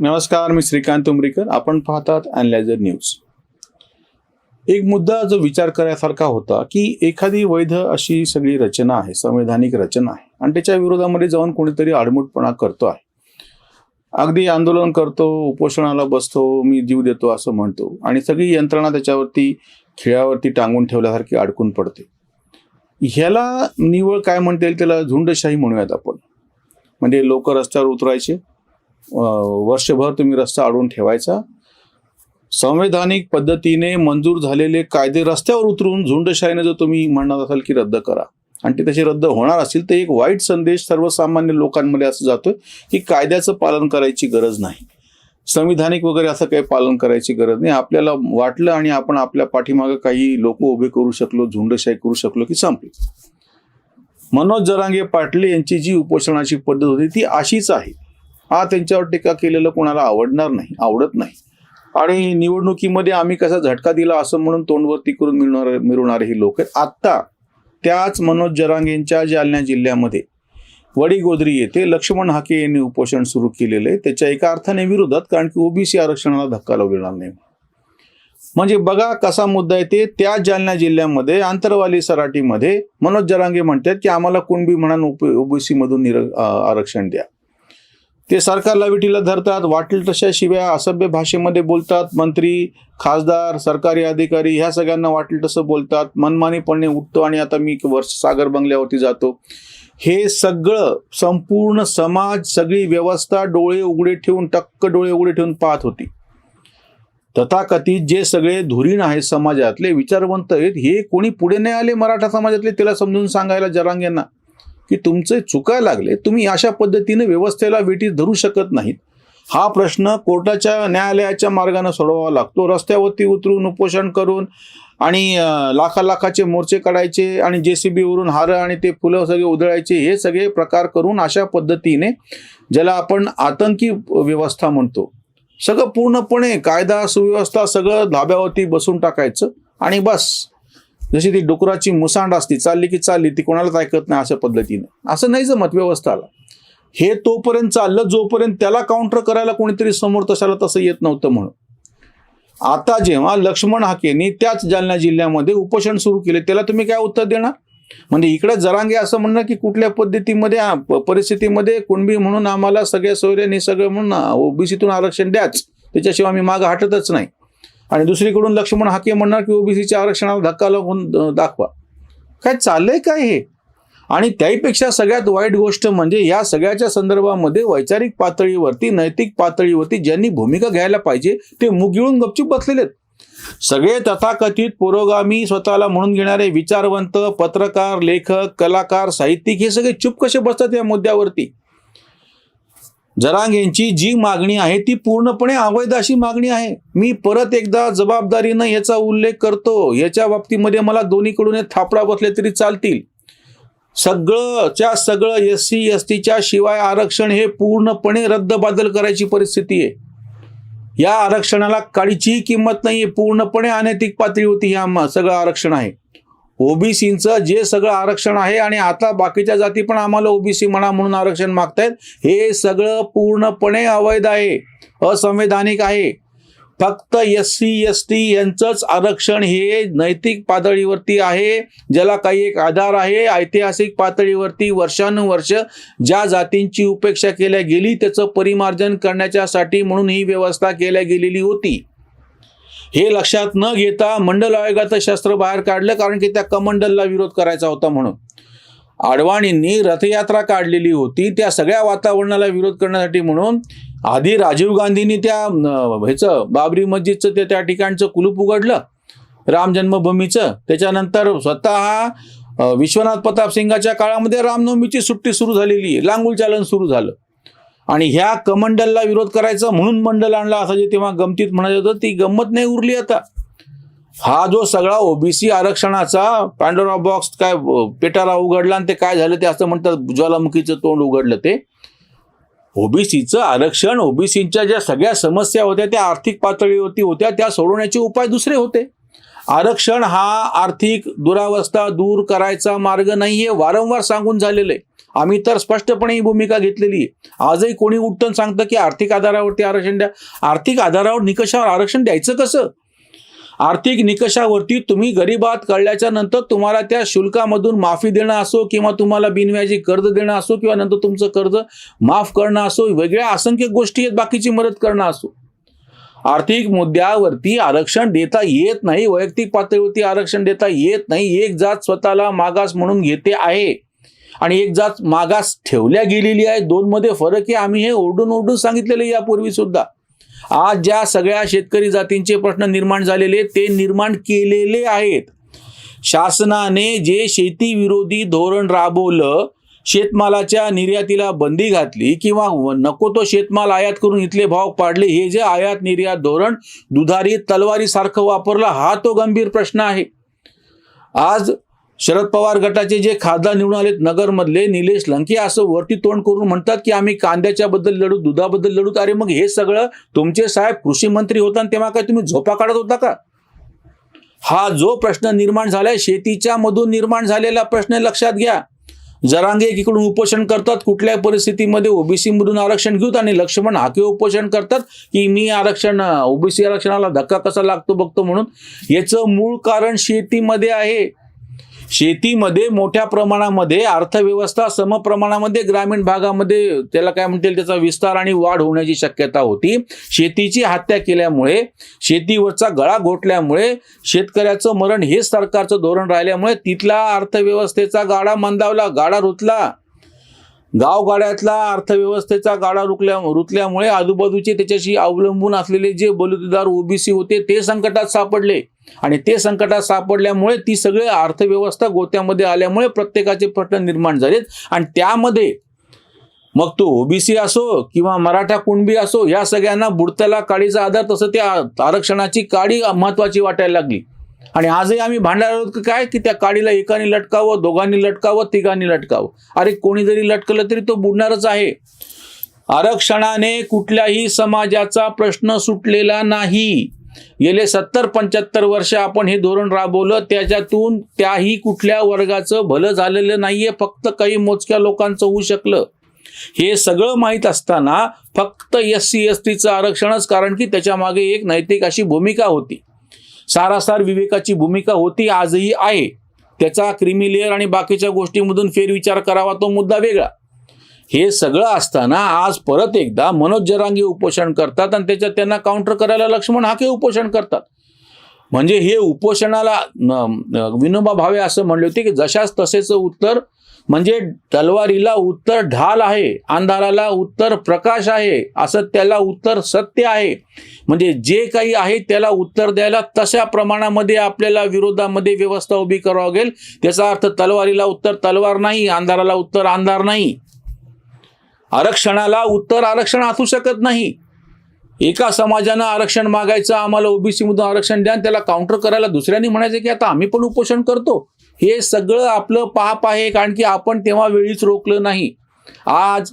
नमस्कार मी श्रीकांत उमरीकर. आपण पाहतात अनलायझर न्यूज एक मुद्दा जो विचार करायसारखा होता की एखादी वैध अशी सगळी रचना आहे संवैधानिक रचना आहे आणि त्याच्या विरोधामध्ये जाऊन कोणीतरी आडमुटपणा करतो आहे. अगदी आंदोलन करतो उपोषणाला बसतो मी जीव देतो असं म्हणतो आणि सगळी यंत्रणा त्याच्यावरती खिळ्यावरती टांगून ठेवल्यासारखी अडकून पडते. ह्याला निवळ काय म्हणता येईल? त्याला झुंडशाही म्हणूयात आपण. म्हणजे लोक रस्त्यावर उतरायचे वर्षभर तुम्ही रस्ता अडवून ठेवायचा. संवैधानिक पद्धतीने मंजूर झालेले कायदे रस्त्यावर उतरून झुंडशाहीने जर तुम्ही म्हणणार असाल की रद्द करा आणि ते तसे रद्द होणार असतील तर एक वाईट संदेश सर्वसामान्य लोकांमध्ये असं जातोय की कायद्याचं पालन करायची गरज नाही. संविधानिक वगैरे असं काही पालन करायची गरज नाही. आपल्याला वाटलं आणि आपण आपल्या पाठीमागं काही लोक उभे करू शकलो झुंडशाही करू शकलो की संपली. मनोज जरांगे पाटले यांची जी उपोषणाची पद्धत होती ती अशीच आहे. हा त्यांच्यावर टीका केलेलं कोणाला आवडणार नाही आवडत नाही. आणि निवडणुकीमध्ये आम्ही कसा झटका दिला असं म्हणून तोंडवरती करून मिळणार मिळवणारे ही लोक आहेत. आत्ता त्याच मनोज जरांगेंच्या जालना जिल्ह्यामध्ये वडीगोद्री येथे लक्ष्मण हाके यांनी उपोषण सुरू केलेलं आहे. त्याच्या एका अर्थाने विरोधात कारण की ओबीसी आरक्षणाला धक्का लावू नाही. म्हणजे बघा कसा मुद्दा आहे ते. त्या जालना जिल्ह्यामध्ये आंतरवाली सराटीमध्ये मनोज जरांगे म्हणतात की आम्हाला कुणबी म्हणून ओबीसी मधून निर आरक्षण द्या. ते सरकारला विटीला धरतात वाटेल तशा शिव्या असभ्य भाषेमध्ये बोलतात. मंत्री खासदार सरकारी अधिकारी ह्या सगळ्यांना वाटेल तसं बोलतात. मनमानीपणे उठतो आणि आता मी वर्ष सागर बंगल्यावरती जातो. हे सगळं संपूर्ण समाज सगळी व्यवस्था डोळे उघडे ठेवून टक्क डोळे उघडे ठेवून पाहत होती. तथाकथित जे सगळे धुरीण आहेत समाजातले विचारवंत आहेत हे कोणी पुढे नाही आले मराठा समाजातले? त्याला समजून सांगायला जरांगेंना की तुमचे चुकायला लागले तुम्ही अशा पद्धतीने व्यवस्थेला वेटी धरू शकत नाहीत. हा प्रश्न कोर्टाच्या न्यायालयाच्या मार्गाने सोडवावा लागतो. रस्त्यावरती उतरून उपोषण करून आणि लाखा लाखाचे मोर्चे काढायचे आणि जे सी बीवरून हार आणि ते फुलं सगळे उधळायचे हे सगळे प्रकार करून अशा पद्धतीने ज्याला आपण आतंकी व्यवस्था म्हणतो सगळं पूर्णपणे कायदा सुव्यवस्था सगळं धाब्यावरती बसून टाकायचं आणि बस. जशी ती डुकराची मुसांड असती चालली की चालली ती कोणालाच ऐकत नाही अशा पद्धतीने. असं नाही जमत व्यवस्थाला. हे तोपर्यंत चाललं जोपर्यंत त्याला काउंटर करायला कोणीतरी समोर तशाला तसं येत नव्हतं म्हणून. आता जेव्हा लक्ष्मण हाकेनी त्याच जालना जिल्ह्यामध्ये उपोषण सुरू केले त्याला तुम्ही काय उत्तर देणार? म्हणजे इकडे जरांगे असं म्हणणं की कुठल्या पद्धतीमध्ये परिस्थितीमध्ये कुणबी म्हणून आम्हाला सगळ्या सोयऱ्यांनी सगळं म्हणून ओबीसीतून आरक्षण द्याच. त्याच्याशिवाय आम्ही मागं हटतच नाही. आणि दुसरीकडून लक्ष्मण हाके म्हणणार की ओबीसीच्या आरक्षणाला धक्का लावून दाखवा. काय चाललंय काय हे? आणि त्याहीपेक्षा सगळ्यात वाईट गोष्ट म्हणजे या सगळ्याच्या संदर्भामध्ये वैचारिक पातळीवरती नैतिक पातळीवरती ज्यांनी भूमिका घ्यायला पाहिजे ते मुगिळून गपचूप बसलेले आहेत सगळे तथाकथित पुरोगामी स्वतःला म्हणून घेणारे विचारवंत पत्रकार लेखक कलाकार साहित्यिक हे सगळे चुप कसे बसतात या मुद्द्यावरती? जरांग यांची जी मागणी आहे ती पूर्णपणे अवैध अशी मागणी आहे. मी परत एकदा जबाबदारीनं याचा उल्लेख करतो. याच्या बाबतीमध्ये मला दोन्हीकडून हे थापडा बसले तरी चालतील. सगळंच्या सगळं एस सी एस टीच्या शिवाय आरक्षण हे पूर्णपणे रद्दबादल करायची परिस्थिती आहे. या आरक्षणाला काळीचीही किंमत नाही पूर्णपणे अनैतिक पातळी होती ह्या सगळं आरक्षण आहे. ओबीसीचं जे सगळं आरक्षण आहे आणि आता बाकीच्या जाती पण आम्हाला ओबीसी म्हणा म्हणून आरक्षण मागतायत हे सगळं पूर्णपणे अवैध आहे असंवैधानिक आहे. फक्त एस सी एस टी यांचंच आरक्षण हे नैतिक पातळीवरती आहे ज्याला काही एक आधार आहे ऐतिहासिक पातळीवरती वर्षानुवर्ष ज्या जातींची उपेक्षा केल्या गेली त्याचं परिमार्जन करण्याच्यासाठी म्हणून ही व्यवस्था केल्या गेलेली होती. हे लक्षात न घेता मंडल आयोगाचं शस्त्र बाहेर काढलं कारण की त्या कमंडलला विरोध करायचा होता म्हणून. आडवाणींनी रथयात्रा काढलेली होती. त्या सगळ्या वातावरणाला विरोध करण्यासाठी म्हणून आधी राजीव गांधींनी त्या ह्याचं बाबरी मस्जिदचं ते त्या ठिकाणचं कुलूप उघडलं. राम जन्मभूमीचं. त्याच्यानंतर स्वतः विश्वनाथ प्रताप सिंगाच्या काळामध्ये रामनवमीची सुट्टी सुरू झालेली आहे. लांगुल चालन सुरू झालं. आणि ह्या कमंडलला विरोध करायचा म्हणून मंडल आणला असं जे तेव्हा गमतीत म्हणायचं होतं ती गंमत नाही उरली आता. हा जो सगळा ओबीसी आरक्षणाचा पॅन्डोरा बॉक्स काय पेटारा उघडला आणि ते काय झालं ते असं म्हणतात ज्वालामुखीचं तोंड उघडलं ते. ओबीसीचं आरक्षण ओबीसीच्या ज्या सगळ्या समस्या होत्या त्या आर्थिक पातळीवरती होत्या त्या सोडवण्याचे उपाय दुसरे होते. आरक्षण हा आर्थिक दुरावस्था दूर करायचा मार्ग नाही आहे वारंवार सांगून झालेलं आहे. आम्ही तर स्पष्टपणे ही भूमिका घेतलेली आजही कोणी उठतं सांगतं की आर्थिक आधारावरती आरक्षण द्या. आर्थिक आधारावर निकषावर आरक्षण द्यायचं कसं? आर्थिक निकषावरती तुम्ही गरीबात कळल्याच्या नंतर तुम्हाला त्या शुल्कामधून माफी देणं असो किंवा तुम्हाला बिनव्याजी कर्ज देणं असो किंवा नंतर तुमचं कर्ज माफ करणं असो वेगळ्या असंख्य गोष्टी आहेत बाकीची मदत करणं असो. आर्थिक मुद्द्यावरती आरक्षण देता येत नाही वैयक्तिक पातळीवरती आरक्षण देता येत नाही एक जात स्वतःला मागास म्हणून घेते आहे. आणि एक जात मागास ठेवल्या गेलेली आहे. दोनमध्ये फरक आहे. आम्ही हे ओरडून ओरडून सांगितलेलं यापूर्वी सुद्धा. आज ज्या सगळ्या शेतकरी जातींचे प्रश्न निर्माण झालेले ते निर्माण केलेले आहेत. शासनाने जे शेतीविरोधी धोरण राबवलं शेतमालाच्या निर्यातीला बंदी घातली किंवा नको तो शेतमाल आयात करून इथले भाव पाडले हे जे आयात निर्यात धोरण दुधारी तलवारीसारखं वापरलं हा तो गंभीर प्रश्न आहे. आज शरद पवार गटाचे जे खासदार निवडून आलेत नगरमधले निलेश लंके असं वरती तोंड करून म्हणतात की आम्ही कांद्याच्या बद्दल लढू दुधाबद्दल लढू. अरे मग हे सगळं तुमचे साहेब कृषी मंत्री होता आणि तेव्हा काय तुम्ही झोपा काढत होता का? हा जो प्रश्न निर्माण झालाय शेतीच्या मधून निर्माण झालेला प्रश्न लक्षात घ्या. जरांगे एकीकडून उपोषण करतात कुठल्या परिस्थितीमध्ये ओबीसी मधून आरक्षण घेऊत आणि लक्ष्मण हाके उपोषण करतात की मी आरक्षण ओबीसी आरक्षणाला धक्का कसा लागतो बघतो म्हणून. याचं मूळ कारण शेतीमध्ये आहे. शेतीमध्ये मोठ्या प्रमाणामध्ये अर्थव्यवस्था समप्रमाणामध्ये ग्रामीण भागामध्ये त्याला काय म्हणतील त्याचा विस्तार आणि वाढ होण्याची शक्यता होती. शेतीची हत्या केल्यामुळे शेतीवरचा गळा घोटल्यामुळे शेतकऱ्याचं मरण हेच सरकारचं धोरण राहिल्यामुळे तिथला अर्थव्यवस्थेचा गाडा मंदावला गाडा रुतला. गावगाड्यातला अर्थव्यवस्थेचा गाडा रुकल्या रुतल्यामुळे आजूबाजूचे त्याच्याशी अवलंबून असलेले जे बलुतेदार ओबीसी होते ते संकटात सापडले. आणि ते संकटात सापडल्यामुळे ती सगळे अर्थव्यवस्था गोत्यामध्ये आल्यामुळे प्रत्येकाचे प्रश्न निर्माण झालेत. आणि त्यामध्ये मग तो ओबीसी असो किंवा मराठा कुणबी असो या सगळ्यांना बुडत्याला काडीचा आधार तसं त्या आरक्षणाची काडी महत्वाची वाटायला लागली. आणि आजही आम्ही भांडणार आहोत काय? की त्या काडीला एकाने लटकावं दोघांनी लटकावं तिघांनी लटकावं. अरे कोणी जरी लटकलं तरी तो बुडणारच आहे. आरक्षणाने कुठल्याही समाजाचा प्रश्न सुटलेला नाही. गेले सत्तर पंच्याहत्तर वर्ष आपण हे धोरण राबवलं त्याच्यातून त्याही कुठल्या वर्गाचं भलं झालेलं नाहीये फक्त काही मोजक्या लोकांचं होऊ शकलं. हे सगळं माहीत असताना फक्त एस सी एस टीचं आरक्षणच कारण की त्याच्यामागे एक नैतिक अशी भूमिका होती. सारासार विवेकाची भूमिका होती आजही आहे. त्याचा क्रिमिलेअर आणि बाकीच्या गोष्टीमधून फेरविचार करावा तो मुद्दा वेगळा. हे सगळं असताना आज परत एकदा मनोज जरांगे उपोषण करतात आणि त्याच्यात त्यांना काउंटर करायला लक्ष्मण हाके उपोषण करतात. म्हणजे हे उपोषणाला विनोबा भावे असं म्हणले होते की जशाच तसेच उत्तर म्हणजे तलवारीला उत्तर ढाल आहे अंधाराला उत्तर प्रकाश आहे असं त्याला उत्तर सत्य आहे. म्हणजे जे काही आहे त्याला उत्तर द्यायला तशा प्रमाणामध्ये आपल्याला विरोधामध्ये व्यवस्था उभी करावं लागेल. त्याचा अर्थ तलवारीला उत्तर तलवार नाही अंधाराला उत्तर अंधार नाही. आरक्षणाला उत्तर आरक्षण असू शकत नाही. एका समाजानं आरक्षण मागायचं आम्हाला ओबीसीमधून आरक्षण द्या त्याला काउंटर करायला दुसऱ्यांनी म्हणायचं की आता आम्ही पण उपोषण करतो. हे सगळं आपलं पाप आहे कारण की आपण तेव्हा वेळीच रोखलं नाही. आज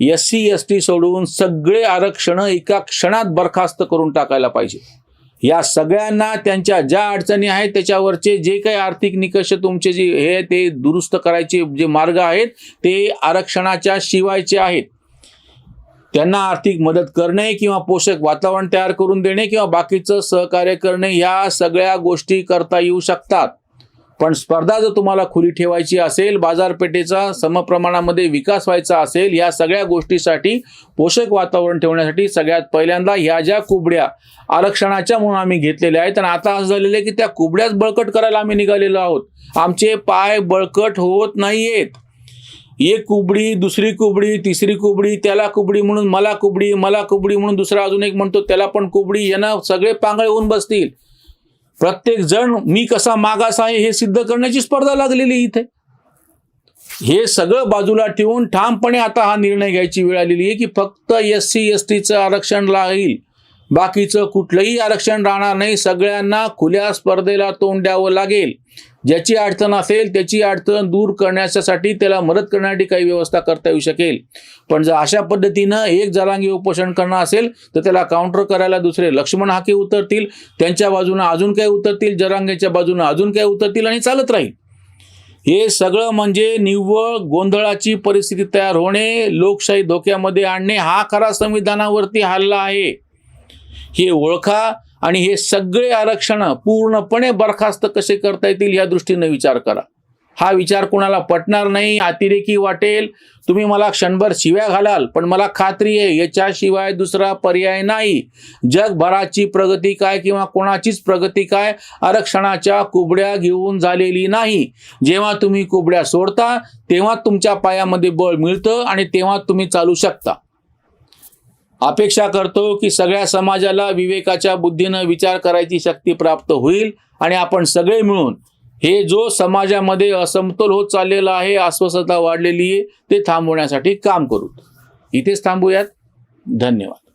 एस सी एस टी सोडून सगळे आरक्षण एका क्षणात बरखास्त करून टाकायला पाहिजे. या सगळ्यांना त्यांच्या ज्या अडचणी आहेत त्याच्यावरचे जे काही आर्थिक निकष तुमचे जे हे ते दुरुस्त करायचे जे मार्ग आहेत ते आरक्षणाच्या शिवायचे आहेत. त्यांना आर्थिक मदत करणे किंवा पोषक वातावरण तयार करून देणे किंवा बाकीचं सहकार्य करणे या सगळ्या गोष्टी करता येऊ शकतात. पण स्पर्धा जर तुम्हाला खुली ठेवायची असेल बाजारपेठेचा समप्रमाणामध्ये विकास व्हायचा असेल या सगळ्या गोष्टीसाठी पोषक वातावरण ठेवण्यासाठी सगळ्यात पहिल्यांदा ह्या ज्या कुबड्या आरक्षणाच्या म्हणून आम्ही घेतलेल्या आहेत आणि आता असं झालेलं आहे की त्या कुबड्याच बळकट करायला आम्ही निघालेलो आहोत. आमचे पाय बळकट होत नाहीयेत. एक कुबडी दुसरी कुबडी तिसरी कुबडी त्याला कुबडी म्हणून मला कुबडी मला कुबडी म्हणून दुसरा अजून एक म्हणतो त्याला पण कुबडी यांना सगळे पांगळे होऊन बसतील. प्रत्येक जण मी कसा मागास आहे हे सिद्ध करण्याची स्पर्धा लागलेली इथे. हे सगळं बाजूला ठेवून ठामपणे आता हा निर्णय घ्यायची वेळ आलेली आहे की फक्त एस सी एस टीचं आरक्षण राहील. बाकीचं कुठलंही आरक्षण राहणार नाही. सगळ्यांना खुल्या स्पर्धेला तोंड द्यावं लागेल. ज्याची अडचण असेल त्याची अडचण दूर करण्यासाठी त्याला मदत करण्यासाठी काही व्यवस्था करता येऊ शकेल. पण जर अशा पद्धतीनं एक जरांगी उपोषण करणं असेल तर त्याला काउंटर करायला दुसरे लक्ष्मण हाके उतरतील त्यांच्या बाजूनं अजून काही उतरतील जरांगेच्या बाजूनं अजून काही उतरतील आणि चालत राहील. हे सगळं म्हणजे निव्वळ गोंधळाची परिस्थिती तयार होणे लोकशाही धोक्यामध्ये आणणे हा खरा संविधानावरती हल्ला आहे. हे ओळखा आणि हे सगळे आरक्षण पूर्णपणे बरखास्त कसे करता येतील या दृष्टीने विचार करा. हा विचार कुणाला पटणार नाही अतिरेकी वाटेल. तुम्ही मला क्षणभर शिव्या घालाल पण मला खात्री आहे याच्याशिवाय दुसरा पर्याय नाही. जगभराची प्रगती काय किंवा कोणाचीच प्रगती काय आरक्षणाच्या कुबड्या घेऊन झालेली नाही. जेव्हा तुम्ही कुबड्या सोडता तेव्हा तुमच्या पायामध्ये बळ मिळतं आणि तेव्हा तुम्ही चालू शकता. अपेक्षा करतो की सगळ्या समाजाला विवेकाच्या बुद्धीनं विचार करायची शक्ती प्राप्त होईल आणि आपण सगळे मिळून हे जो समाजामध्ये असमतोल होत चाललेला आहे अस्वस्थता वाढलेली आहे ते थांबवण्यासाठी काम करू. इथेच थांबूयात. धन्यवाद.